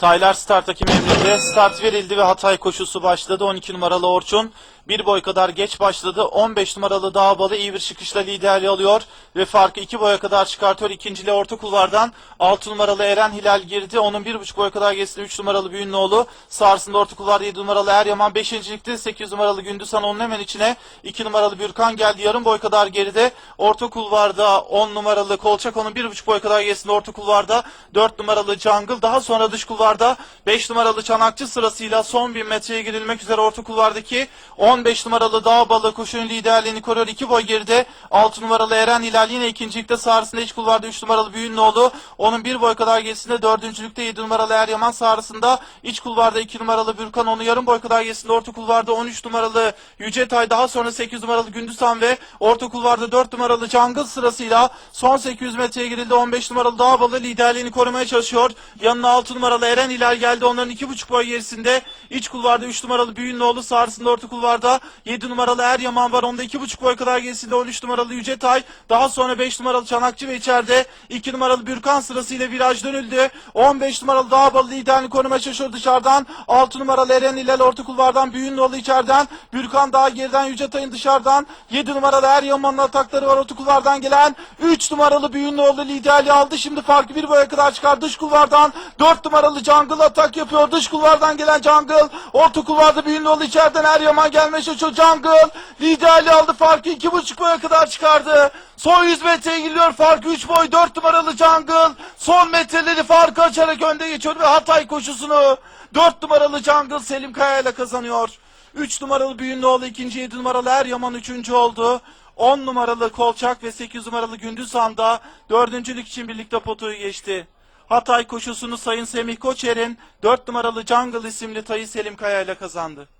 Taylar start hakim emrinde. Start verildi ve Hatay koşusu başladı. 12 numaralı Orçun bir boy kadar geç başladı. 15 numaralı Dağbalı iyi bir çıkışla liderliği alıyor ve farkı 2 boya kadar çıkartıyor. İkinciliğe orta kulvardan 6 numaralı Eren Hilal girdi. Onun 1,5 boy kadar gerisinde 3 numaralı Büyünlüoğlu. Sarsında orta kulvarda 7 numaralı Eryaman. 5. ligde 8 numaralı Gündüzhan onun hemen içine 2 numaralı Bürkan geldi. Yarım boy kadar geride. Orta kulvarda 10 numaralı Kolçak onun 1,5 boy kadar gerisinde orta kulvarda 4 numaralı Jungle. Daha sonra dış kulvarda 5 numaralı Çanakçı sırasıyla son 1000 metreye girilmek üzere orta kulvardaki 15 numaralı Dağbalı koşunun liderliğini koruyor. 2 boy geride. 6 numaralı Eren Hilal yine ikincilikte. Sağrısında iç kulvarda 3 numaralı Büyünlüoğlu. Onun 1 boy kadar gerisinde dördüncülükte 7 numaralı Eryaman sağrısında iç kulvarda 2 numaralı Bürkan onu yarım boy kadar gerisinde orta kulvarda 13 numaralı Yücetay. Daha sonra 8 numaralı Gündüzhan ve orta kulvarda 4 numaralı Jungle sırasıyla son 800 metreye girildi. 15 numaralı Dağbalı liderliğini korumaya çalışıyor. Yanına 6 numaralı Eren Hilal geldi. Onların 2,5 boy gerisinde iç kulvarda 3 numaralı Büyünlüoğlu sağrısında orta kulvarda 7 numaralı Eryaman var. Onda 2,5 boy kadar gerisinde 13 numaralı Yücetay daha sonra 5 numaralı Çanakçı ve içeride 2 numaralı Bürkan sırasıyla viraj dönüldü. 15 numaralı Dağbalı liderliğini korumaya çalışıyor dışarıdan. 6 numaralı Eren Hilal orta kulvardan Büyünlüoğlu içeriden. Bürkan daha geriden Yücetay'ın dışarıdan. 7 numaralı Eryaman'ın atakları var orta kulvardan gelen. 3 numaralı Büyünlüoğlu liderliği aldı. Şimdi farkı bir boya kadar çıkar dış kulvardan. 4 numaralı Jungle atak yapıyor. Dış kulvardan gelen Jungle orta kulvarda Büyünlüoğlu içeriden Eryaman gelmeye çalışıyor Jungle liderliği aldı. Farkı 2,5 boya kadar çıkardı. Son 100 metreye giriyor farkı 3 boy 4 numaralı Jungle. Son metreleri farkı açarak önde geçiyor ve Hatay koşusunu 4 numaralı Jungle Selim Kaya ile kazanıyor. 3 numaralı Büyünlüoğlu ikinci 7 numaralı Eryaman üçüncü oldu. 10 numaralı Kolçak ve 8 numaralı Gündüzhan da dördüncülük için birlikte potoyu geçti. Hatay koşusunu Sayın Semih Koçer'in 4 numaralı Jungle isimli Tayı Selim Kaya ile kazandı.